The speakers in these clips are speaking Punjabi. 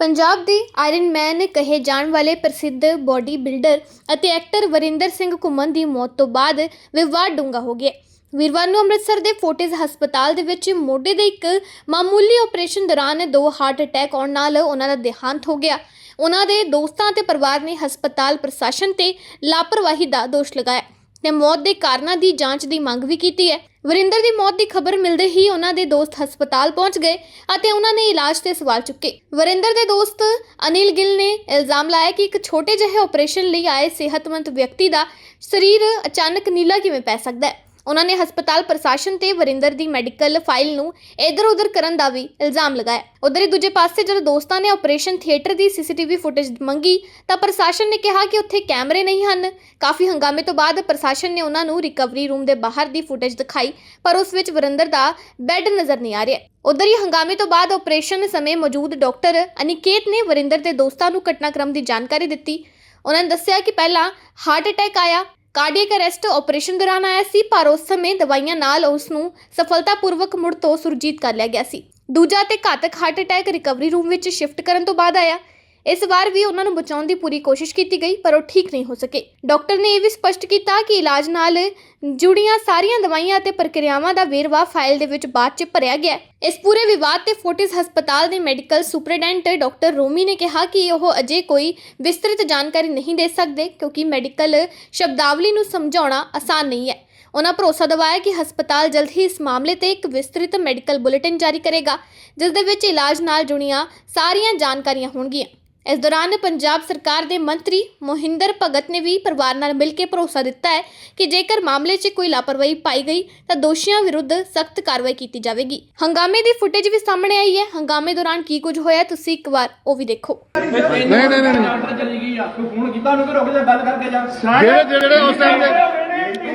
ਪੰਜਾਬ ਦੇ ਆਇਰਨ ਮੈਨ ਕਹੇ ਜਾਣ ਵਾਲੇ ਪ੍ਰਸਿੱਧ ਬਾਡੀ ਬਿਲਡਰ ਅਤੇ ਐਕਟਰ ਵਰਿੰਦਰ ਸਿੰਘ ਘੁੰਮਣ ਦੀ ਮੌਤ ਤੋਂ ਬਾਅਦ ਵਿਵਾਦ ਡੂੰਘਾ ਹੋ ਗਿਆ। ਵੀਰਵਾਰ ਨੂੰ ਅੰਮ੍ਰਿਤਸਰ ਦੇ ਫੋਰਟਿਸ ਹਸਪਤਾਲ ਦੇ ਵਿੱਚ ਮੋਢੇ ਦੇ ਇੱਕ ਮਾਮੂਲੀ ਆਪਰੇਸ਼ਨ ਦੌਰਾਨ ਦੋ ਹਾਰਟ ਅਟੈਕ ਆਉਣ ਨਾਲ ਉਹਨਾਂ ਦਾ ਦੇਹਾਂਤ ਹੋ ਗਿਆ। ਉਹਨਾਂ ਦੇ ਦੋਸਤਾਂ ਅਤੇ ਪਰਿਵਾਰ ਨੇ ਹਸਪਤਾਲ ਪ੍ਰਸ਼ਾਸਨ ਤੇ ਲਾਪਰਵਾਹੀ ਦਾ ਦੋਸ਼ ਲਗਾਇਆ। ਤੇ ਮੌਤ ਦੇ ਕਾਰਨਾਂ ਦੀ ਜਾਂਚ ਦੀ ਮੰਗ ਵੀ ਕੀਤੀ ਹੈ। ਵਰਿੰਦਰ ਦੀ ਮੌਤ ਦੀ ਖਬਰ ਮਿਲਦੇ ਹੀ ਉਹਨਾਂ ਦੇ ਦੋਸਤ ਹਸਪਤਾਲ ਪਹੁੰਚ ਗਏ ਅਤੇ ਉਹਨਾਂ ਨੇ ਇਲਾਜ ਤੇ ਸਵਾਲ ਚੁੱਕੇ। ਵਰਿੰਦਰ ਦੇ ਦੋਸਤ ਅਨਿਲ ਗਿੱਲ ਨੇ ਇਲਜ਼ਾਮ ਲਾਇਆ ਕਿ ਇੱਕ ਛੋਟੇ ਜਿਹੇ ਆਪਰੇਸ਼ਨ ਲਈ ਆਏ ਸਿਹਤਮੰਦ ਵਿਅਕਤੀ ਦਾ ਸਰੀਰ ਅਚਾਨਕ ਨੀਲਾ ਕਿਵੇਂ ਪੈ ਸਕਦਾ ਹੈ। ਉਹਨਾਂ ਨੇ ਹਸਪਤਾਲ ਪ੍ਰਸ਼ਾਸਨ ਤੇ ਵਰਿੰਦਰ ਦੀ ਮੈਡੀਕਲ ਫਾਈਲ ਨੂੰ ਇਧਰ ਉਧਰ ਕਰਨ ਦਾ ਵੀ ਇਲਜ਼ਾਮ ਲਗਾਇਆ। ਉਧਰ ਹੀ ਦੂਜੇ ਪਾਸੇ ਜਦੋਂ ਦੋਸਤਾਂ ਨੇ ਆਪਰੇਸ਼ਨ ਥੀਏਟਰ ਦੀ ਸੀਸੀਟੀਵੀ ਫੁਟੇਜ ਮੰਗੀ ਤਾਂ ਪ੍ਰਸ਼ਾਸਨ ਨੇ ਕਿਹਾ ਕਿ ਉੱਥੇ ਕੈਮਰੇ ਨਹੀਂ ਹਨ। ਕਾਫੀ ਹੰਗਾਮੇ ਤੋਂ ਬਾਅਦ ਪ੍ਰਸ਼ਾਸਨ ਨੇ ਉਹਨਾਂ ਨੂੰ ਰਿਕਵਰੀ ਰੂਮ ਦੇ ਬਾਹਰ ਦੀ ਫੁਟੇਜ ਦਿਖਾਈ, ਪਰ ਉਸ ਵਿੱਚ ਵਰਿੰਦਰ ਦਾ ਬੈੱਡ ਨਜ਼ਰ ਨਹੀਂ ਆ ਰਿਹਾ। ਉਧਰ ਹੀ ਹੰਗਾਮੇ ਤੋਂ ਬਾਅਦ ਆਪਰੇਸ਼ਨ ਸਮੇਂ ਮੌਜੂਦ ਡਾਕਟਰ ਅਨਿਕੇਤ ਨੇ ਵਰਿੰਦਰ ਦੇ ਦੋਸਤਾਂ ਨੂੰ ਘਟਨਾਕ੍ਰਮ ਦੀ ਜਾਣਕਾਰੀ ਦਿੱਤੀ। ਉਹਨਾਂ ਨੇ ਦੱਸਿਆ ਕਿ ਪਹਿਲਾਂ ਹਾਰਟ ਅਟੈਕ ਆਇਆ ਕਾਰਡੀਅਕ ਅਰੈਸਟ ਆਪਰੇਸ਼ਨ ਦੌਰਾਨ ਆਇਆ ਸੀ, ਪਰ ਉਸ ਸਮੇਂ ਦਵਾਈਆਂ ਨਾਲ ਉਸ ਨੂੰ ਸਫਲਤਾਪੂਰਵਕ ਮੁੜ ਤੋਂ ਸੁਰਜੀਤ ਕਰ ਲਿਆ ਗਿਆ ਸੀ। ਦੂਜਾ ਤੇ ਘਾਤਕ ਹਾਰਟ ਅਟੈਕ ਰਿਕਵਰੀ ਰੂਮ ਵਿੱਚ ਸ਼ਿਫਟ ਕਰਨ ਤੋਂ ਬਾਅਦ ਆਇਆ। ਇਸ ਵਾਰ ਵੀ ਉਹਨਾਂ ਨੂੰ ਬਚਾਉਣ ਦੀ ਪੂਰੀ ਕੋਸ਼ਿਸ਼ ਕੀਤੀ ਗਈ, ਪਰ ਉਹ ਠੀਕ ਨਹੀਂ ਹੋ ਸਕੇ। ਡਾਕਟਰ ਨੇ ਇਹ ਵੀ ਸਪਸ਼ਟ ਕੀਤਾ ਕਿ ਇਲਾਜ ਨਾਲ ਜੁੜੀਆਂ ਸਾਰੀਆਂ ਦਵਾਈਆਂ ਅਤੇ ਪ੍ਰਕਿਰਿਆਵਾਂ ਦਾ ਵੇਰਵਾ ਫਾਈਲ ਦੇ ਵਿੱਚ ਬਾਅਦ 'ਚ ਭਰਿਆ ਗਿਆ ਇਸ ਪੂਰੇ ਵਿਵਾਦ ਤੇ ਫੋਰਟਿਸ ਹਸਪਤਾਲ ਦੇ ਮੈਡੀਕਲ ਸੁਪਰਡੈਂਟ ਡਾਕਟਰ ਰੋਮੀ ਨੇ ਕਿਹਾ ਕਿ ਉਹ ਅਜੇ ਕੋਈ ਵਿਸਤ੍ਰਿਤ ਜਾਣਕਾਰੀ ਨਹੀਂ ਦੇ ਸਕਦੇ, ਕਿਉਂਕਿ ਮੈਡੀਕਲ ਸ਼ਬਦਾਵਲੀ ਨੂੰ ਸਮਝਾਉਣਾ ਆਸਾਨ ਨਹੀਂ ਹੈ। ਉਹਨਾਂ ਭਰੋਸਾ ਦਿਵਾਇਆ ਕਿ ਹਸਪਤਾਲ ਜਲਦ ਹੀ ਇਸ ਮਾਮਲੇ ਤੇ ਇੱਕ ਵਿਸਤ੍ਰਿਤ ਮੈਡੀਕਲ ਬੁਲੇਟਿਨ ਜਾਰੀ ਕਰੇਗਾ, ਜਿਸ ਦੇ ਵਿੱਚ ਇਲਾਜ ਨਾਲ ਜੁੜੀਆਂ ਸਾਰੀਆਂ ਜਾਣਕਾਰੀਆਂ ਹੋਣਗੀਆਂ। ਇਸ ਦੌਰਾਨ ਪੰਜਾਬ ਸਰਕਾਰ ਦੇ ਮੰਤਰੀ ਮੋਹਿੰਦਰ ਭਗਤ ਨੇ ਵੀ ਪਰਿਵਾਰ ਨਾਲ ਮਿਲ ਕੇ ਭਰੋਸਾ ਦਿੱਤਾ ਹੈ ਕਿ ਜੇਕਰ ਮਾਮਲੇ 'ਚ ਕੋਈ ਲਾਪਰਵਾਹੀ ਪਾਈ ਗਈ ਤਾਂ ਦੋਸ਼ੀਆਂ ਵਿਰੁੱਧ ਸਖਤ ਕਾਰਵਾਈ ਕੀਤੀ ਜਾਵੇਗੀ। ਹੰਗਾਮੇ ਦੀ ਫੁਟੇਜ ਵੀ ਸਾਹਮਣੇ ਆਈ ਹੈ। ਹੰਗਾਮੇ ਦੌਰਾਨ ਕੀ ਕੁਝ ਹੋਇਆ ਤੁਸੀਂ ਇੱਕ ਵਾਰ ਉਹ ਵੀ ਦੇਖੋ। ਨਹੀਂ ਨਹੀਂ ਨਹੀਂ ਨਹੀਂ। ਡਾਕਟਰ ਚਲੀ ਗਈ ਆ। ਤੂੰ ਫੋਨ ਕੀਤਾ ਉਹਨੂੰ ਕਿ ਰੁਕ ਜਾ ਗੱਲ ਕਰਕੇ ਜਾ। ਜਿਹੜੇ ਜਿਹੜੇ ਉਸ ਟਾਈਮ ਦੇ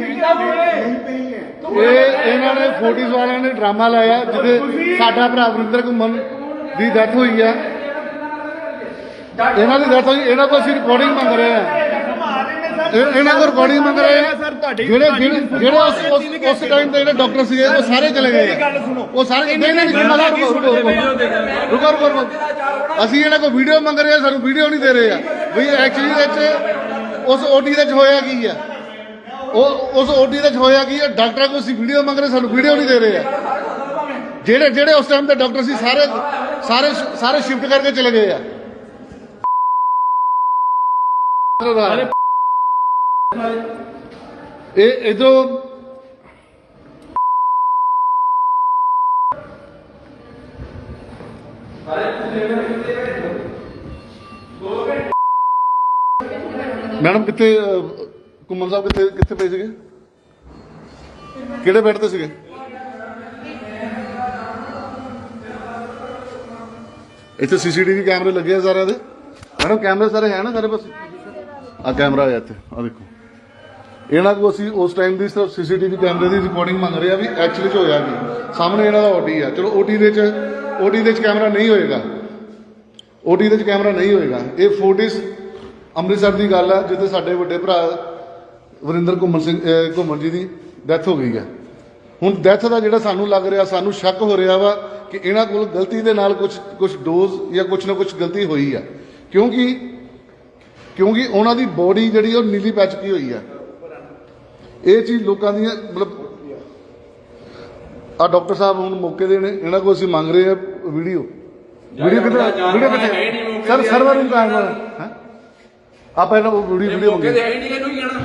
ਕੀਤਾ ਫੋਨ ਇਹ ਇਹਨਾਂ ਨੇ ਫੋਟੀਜ਼ ਵਾਲਿਆਂ ਨੇ ਡਰਾਮਾ ਲਾਇਆ ਜਿਹਦੇ ਸਾਡਾ ਭਰਾ ਵਰਿੰਦਰ ਘੁੰਮਣ ਦੀ ਡੈਥ ਹੋਈ ਆ ਇਹਨਾਂ ਦੀ ਡੈਥ ਹੋਈ ਇਹਨਾਂ ਕੋਲ ਅਸੀਂ ਰਿਕਾਰਡਿੰਗ ਮੰਗ ਰਹੇ ਆ ਇਹ- ਇਹਨਾਂ ਕੋਲ ਰਿਕਾਰਡਿੰਗ ਮੰਗ ਰਹੇ ਆ ਸਰ ਤੁਹਾਡੇ ਜਿਹੜੇ ਜਿਹੜੇ ਉਸ ਉਸ- ਟਾਈਮ ਤੇ ਜਿਹੜੇ ਡਾਕਟਰ ਸੀਗੇ ਉਹ ਸਾਰੇ ਚਲੇ ਗਏ। ਉਹ ਸਾਰੇ ਨਹੀਂ ਨਹੀਂ ਰੁਕੋ ਰੁਕੋ ਰੁਕੋ। ਰੁਕੋ ਅਸੀਂ ਇਹਨਾਂ ਕੋਲ ਵੀਡੀਓ ਮੰਗ ਰਹੇ ਆ ਸਾਨੂੰ ਵੀਡੀਓ ਨਹੀਂ ਦੇ ਰਹੇ ਆ। ਵੀ ਐਕਚੁਅਲੀ ਵਿੱਚ ਉਸ ਓਟੀ ਦੇ ਵਿੱਚ ਹੋਇਆ ਕੀ ਆ? ਉਹ ਉਸ ਓਟੀ ਦੇ ਵਿੱਚ ਹੋਇਆ ਕੀ ਆ? ਡਾਕਟਰਾਂ ਕੋਲ ਅਸੀਂ ਵੀਡੀਓ ਮੰਗ ਰਹੇ ਸਾਨੂੰ ਵੀਡੀਓ ਨਹੀਂ ਦੇ ਰਹੇ ਆ। ਜਿਹੜੇ ਜਿਹੜੇ ਉਸ ਟਾਈਮ ਤੇ ਡਾਕਟਰ ਸੀ ਸਾਰੇ ਸਾਰੇ ਸਾਰੇ ਸ਼ਿਫਟ ਕਰਕੇ ਚਲੇ ਗਏ ਆ। ਇਹ ਇਦੋਂ ਮੈਡਮ ਕਿੱਥੇ ਅਹ, ਘੁੰਮਣ ਸਾਹਿਬ ਕਿੱਥੇ ਕਿੱਥੇ ਪਏ ਸੀਗੇ? ਕਿਹੜੇ ਬੈੱਡ ਤੇ ਸੀਗੇ? ਇੱਥੇ ਸੀਸੀਟੀਵੀ ਕੈਮਰੇ ਲੱਗੇ ਆ ਸਾਰਿਆਂ ਦੇ। ਮੈਡਮ ਕੈਮਰੇ ਸਾਰੇ ਹੈ ਨਾ ਸਾਰੇ ਪਾਸੇ? ਆ ਕੈਮਰਾ ਆ ਇੱਥੇ, ਆ ਦੇਖੋ। ਇਹਨਾਂ ਕੋਲ ਅਸੀਂ ਉਸ ਟਾਈਮ ਦੀ ਸਿਰਫ ਸੀਸੀਟੀਵੀ ਕੈਮਰੇ ਦੀ ਰਿਕਾਰਡਿੰਗ ਮੰਗ ਰਹੇ ਆ ਵੀ ਐਕਚੁਅਲੀ ਚ ਹੋਇਆ ਕੀ। ਸਾਹਮਣੇ ਇਹਨਾਂ ਦਾ ਓਟੀ ਆ। ਚਲੋ ਓਟੀ ਦੇ ਚ ਓਟੀ ਦੇ ਚ ਕੈਮਰਾ ਨਹੀਂ ਹੋਏਗਾ। ਓਟੀ ਦੇ ਚ ਕੈਮਰਾ ਨਹੀਂ ਹੋਏਗਾ। ਇਹ ਫੋਟਿਸ ਅੰਮ੍ਰਿਤਸਰ ਦੀ ਗੱਲ ਆ, ਜਿੱਥੇ ਸਾਡੇ ਵੱਡੇ ਭਰਾ ਵਰਿੰਦਰ ਘੁੰਮਣ ਸਿੰਘ ਘੁੰਮਣ ਜੀ ਦੀ ਡੈਥ ਹੋ ਗਈ ਹੈ ਹੁਣ ਡੈਥ ਦਾ ਜਿਹੜਾ ਸਾਨੂੰ ਲੱਗ ਰਿਹਾ, ਸਾਨੂੰ ਸ਼ੱਕ ਹੋ ਰਿਹਾ ਵਾ ਕਿ ਇਹਨਾਂ ਕੋਲ ਗਲਤੀ ਦੇ ਨਾਲ ਕੁਝ ਕੁਝ ਡੋਜ਼ ਜਾਂ ਕੁਝ ਨਾ ਕੁਝ ਗਲਤੀ ਹੋਈ ਆ। ਕਿਉਂਕਿ ਕਿਉਂਕਿ ਉਹਨਾਂ ਦੀ ਬੋਡੀ ਜਿਹੜੀ ਉਹ ਨੀਲੀ ਪੈ ਚੁੱਕੀ ਹੋਈ ਹੈ ਇਹ ਚੀਜ਼ ਲੋਕਾਂ ਦੀ ਮਤਲਬ ਆ ਡਾਕਟਰ ਸਾਹਿਬ ਹੁਣ ਮੌਕੇ ਦੇ ਨੇ ਇਹਨਾਂ ਕੋਲ ਅਸੀਂ ਮੰਗ ਰਹੇ ਆ ਵੀਡੀਓ। ਵੀਡੀਓ ਕਿੱਥੇ ਵੀਡੀਓ ਕਿੱਥੇ? ਸਰ ਸਰਵਰ ਨੂੰ ਕਾਇਮ ਹੈ? ਆਪਾਂ ਇਹਨਾਂ ਵੀਡੀਓ ਵੀਡੀਓ ਮੰਗੇ ਮੌਕੇ ਦੇ ਆਈ ਇਹਨੂੰ ਹੀ ਕਹਿਣਾ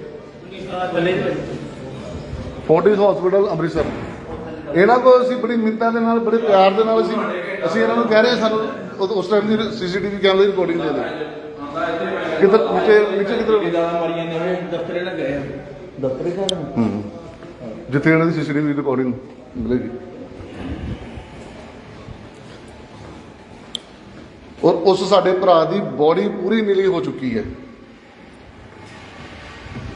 Fortis hospital Amritsar. ਇਹਨਾਂ ਕੋਲ ਅਸੀਂ ਬੜੀ ਮਿੰਤਾਂ ਦੇ ਨਾਲ, ਬੜੇ ਪਿਆਰ ਦੇ ਨਾਲ ਅਸੀਂ ਅਸੀਂ ਇਹਨਾਂ ਨੂੰ ਕਹਿ ਰਹੇ ਸਾਨੂੰ ਉਸ ਟਾਈਮ ਦੀ ਸੀਸੀਟੀਵੀ ਕੈਮਰੇ ਦੀ ਰਿਕਾਰਡਿੰਗ ਦੇ ਦਿਓ। ਕਿੱਧਰ ਨੀਚੇ ਨੀਚੇ ਕਿੱਧਰ ਮਾਰੀਆਂ ਨੇ ਦਫ਼ਤਰੇ ਨਾ ਗਏ ਦਫ਼ਤਰੇ ਜਾ ਹੂੰ। ਜਿੱਥੇ ਇਹਨਾਂ ਦੀ ਸੀਸੀਟੀਵੀ ਰਿਕਾਰਡਿੰਗ ਮਿਲੇਗੀ। ਔਰ ਉਸ ਸਾਡੇ ਭਰਾ ਦੀ ਬੋਡੀ ਪੂਰੀ ਨੀਲੀ ਹੋ ਚੁੱਕੀ ਹੈ।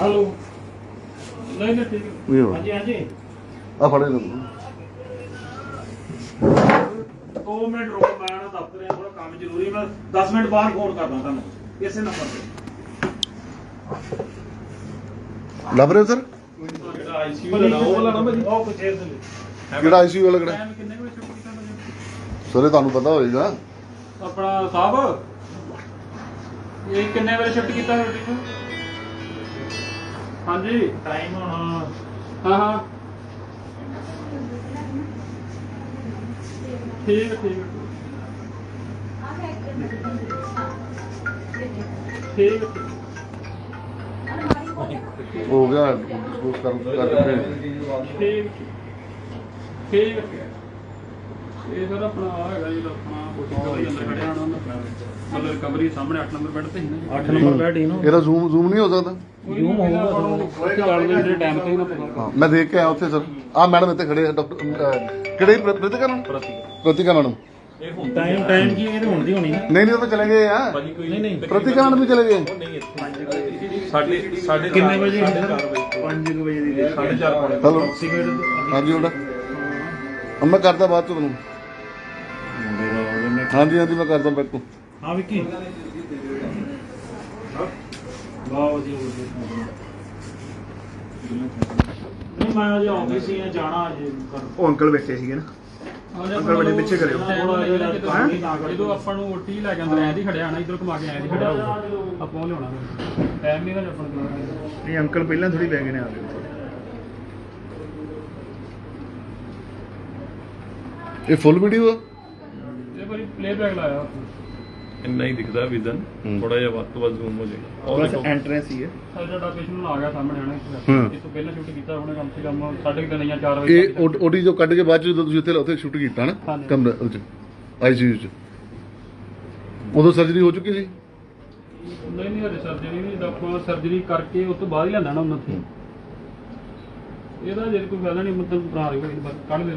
ਹਲੋ। ਨਹੀਂ ਨਹੀਂ ਠੀਕ ਹੋ। ਹਾਂਜੀ ਹਾਂਜੀ। ਆ ਫੜੇ ਲਓ ਦੋ ਮਿੰਟ ਰੁਕੋ ਮੈਂ ਨਾ ਦਫ਼ਤਰ ਆ ਥੋੜਾ ਕੰਮ ਜ਼ਰੂਰੀ ਮੈਂ 10 ਮਿੰਟ ਬਾਅਦ ਫੋਨ ਕਰਦਾ ਤੁਹਾਨੂੰ ਇਸੇ ਨੰਬਰ ਤੇ। ਲੱਭ ਰਹੇ ਹੋ ਸਰ? ਜਿਹੜਾ ਆਈਸੀਯੂ ਦਾ ਉਹ ਵਾਲਾ ਨੰਬਰ ਜੀ ਉਹ ਕੁਛ ਦੇ ਕਿਹੜਾ ਆਈਸੀਯੂ ਵਾਲਾ ਕਿਹੜਾ? ਟਾਈਮ ਕਿੰਨੇ ਵਜੇ ਛੁੱਟੀ ਕੀਤਾ ਤੁਸੀਂ ਸਰ ਇਹ ਤੁਹਾਨੂੰ ਪਤਾ ਹੋਏਗਾ। ਆਪਣਾ ਸਾਹਿਬ ਇਹ ਕਿੰਨੇ ਵਜੇ ਛੁੱਟੀ ਕੀਤਾ ਛੁੱਟੀ ਨੂੰ? ਹਾਂਜੀ ਟਾਈਮ ਹੁਣ ਹਾਂ ਹਾਂ ਠੀਕ ਠੀਕ। ਠੀਕ ਹੈ, ਠੀਕ ਹੋ ਗਿਆ ਕਰ ਕਰਕੇ ਭੇਜ ਦਿਓ। ਠੀਕ ਠੀਕ। ਇਹ ਸਰ ਆਪਣਾ ਆ ਹੈਗਾ ਜੀ ਆਪਣਾ ਕੋਟੀ ਅੰਦਰ ਖੜਿਆ ਹੋਣਾ ਉਹਨਾਂ ਮਤਲਬ ਰਿਕਵਰੀ ਸਾਹਮਣੇ 8 ਨੰਬਰ ਬੈੱਡ ਤੇ ਹੀ ਨਾ 8 ਨੰਬਰ ਬੈੱਡ ਹੀ ਨਾ ਇਹਦਾ ਜ਼ੂਮ ਜ਼ੂਮ ਨਹੀਂ ਹੋ ਸਕਦਾ? ਜੂਮ ਹੋਊਗਾ ਕੋਈ ਗੱਲ ਨਹੀਂ ਜਿਹੜੇ ਟਾਈਮ ਤੇ ਹੀ ਨਾ ਪਤਾ ਹਾਂ ਮੈਂ ਦੇਖ ਕੇ ਆਇਆ ਉੱਥੇ ਸਰ। ਆ ਮੈਡਮ ਇੱਥੇ ਖੜੇ ਆ ਡਾਕਟਰ ਕਿਹੜੇ Pratika madam? Pratika. Madam. Time time ਕੀ ਇਹਦੇ ਹੁਣ ਦੀ ਹੋਣੀ ਨਾ। ਨਹੀਂ ਨਹੀਂ ਉਹ ਤਾਂ ਚਲੇ ਗਏ ਆ। ਨਹੀਂ ਨਹੀਂ। ਪ੍ਰਤਿਕਾ ਮੈਡਮ ਵੀ ਚਲੇ ਗਏ। ਸਾਡੇ ਸਾਡੇ ਕਿੰਨੇ ਵਜੇ। ਹੁੰਦੇ 5 ਵਜੇ। ਦੀ 4:30 ਪੌਣੇ ਹੈਲੋ। ਹਾਂਜੀ ਉਹਦਾ ਹੁਣ ਮੈਂ ਕਰਦਾ ਬਾਅਦ ਚ ਤੁਹਾਨੂੰ। ਹਾਂਜੀ ਹਾਂਜੀ ਮੈਂ ਕਰਦਾ ਬੈਕ ਤੋਂ। ਹਾਂ ਵਿੱਕੀ। ਵਧੀਆ ਵਧੀਆ। ਨਹੀਂ ਮੈਂ ਅਜੇ ਆਫਿਸ ਹੀ ਆ ਜਾਣਾ ਅਜੇ ਕਰ ਉਹ ਅੰਕਲ ਬੈਠੇ ਸੀਗੇ ਨਾ। ਅੰਕਲ ਬੜੇ ਪਿੱਛੇ ਕਰਿਓ। ਜਦੋਂ ਆਪਾਂ ਨੂੰ ਓਟੀ ਲੈ ਕੇ ਅੰਦਰ ਐਂ ਦੀ ਖੜਿਆ ਨਾ ਇਧਰ ਘੁਮਾ ਕੇ ਐਂ ਦੀ ਖੜਿਆ ਹੋਊਗਾ। ਆਪਾਂ ਉਹ ਲਿਆਉਣਾ ਟਾਈਮ ਨਹੀਂ ਨਾ ਆਪਾਂ ਨੂੰ ਨਹੀਂ ਅੰਕਲ ਪਹਿਲਾਂ ਥੋੜੀ ਬੈ ਗਏ ਨੇ ਆ ਗਏ ਇਹ ਫੁੱਲ ਵੀਡੀਓ ਆ? ਇਹ ਵਾਰੀ ਪਲੇ ਬੈਕ ਲਾਇਆ ਇੰਨਾ ਹੀ ਦਿਖਦਾ ਵਿਜ਼ਨ। ਥੋੜਾ ਜਿਹਾ ਵੱਧ ਤੋਂ ਵੱਧ ਜ਼ੂਮ ਹੋ ਜਾਏਗਾ। ਔਰ ਬਸ ਦੇਖੋ। ਐਂਟਰੈਂਸ ਹੀ ਹੈ। ਸਾਡਾ ਪੇਸ਼ੈਂਟ ਆ ਗਿਆ ਸਾਹਮਣੇ ਆਣਾ ਹੂੰ। ਇਸ ਤੋਂ ਪਹਿਲਾਂ ਸ਼ੂਟ ਕੀਤਾ ਉਹਨੇ ਕਮ ਸੇ ਕਮ ਸਾਢੇ ਕੁ ਤਿੰਨ ਜਾਂ 4 ਵਜੇ ਇਹ ਓਡੀ ਜੋ ਕੱਢ ਕੇ ਬਾਅਦ ਜਦੋਂ ਤੁਸੀਂ ਉੱਥੇ ਉੱਥੇ ਸ਼ੂਟ ਕੀਤਾ ਨਾ। ਕਮਰੇ ਉਹ ਚ ਆਈਸੀਯੂ ਚ। ਉਦੋਂ ਸਰਜਰੀ ਹੋ ਚੁੱਕੀ ਸੀ? ਨਹੀਂ ਨਹੀਂ ਹਜੇ ਸਰਜਰੀ ਨਹੀਂ ਡਾਕਟਰ ਸਰਜਰੀ ਕਰਕੇ ਉਸ ਤੋਂ ਬਾਅਦ ਹੀ ਨਾ ਉਹਨਾਂ। ਤੇ ਇਹਦਾ ਜੇ ਕੋਈ ਫਾਇਦਾ ਨਹੀਂ ਮਤਲਬ ਬਣਾ ਰਹੀ ਬਸ ਕੱਢ ਦੇ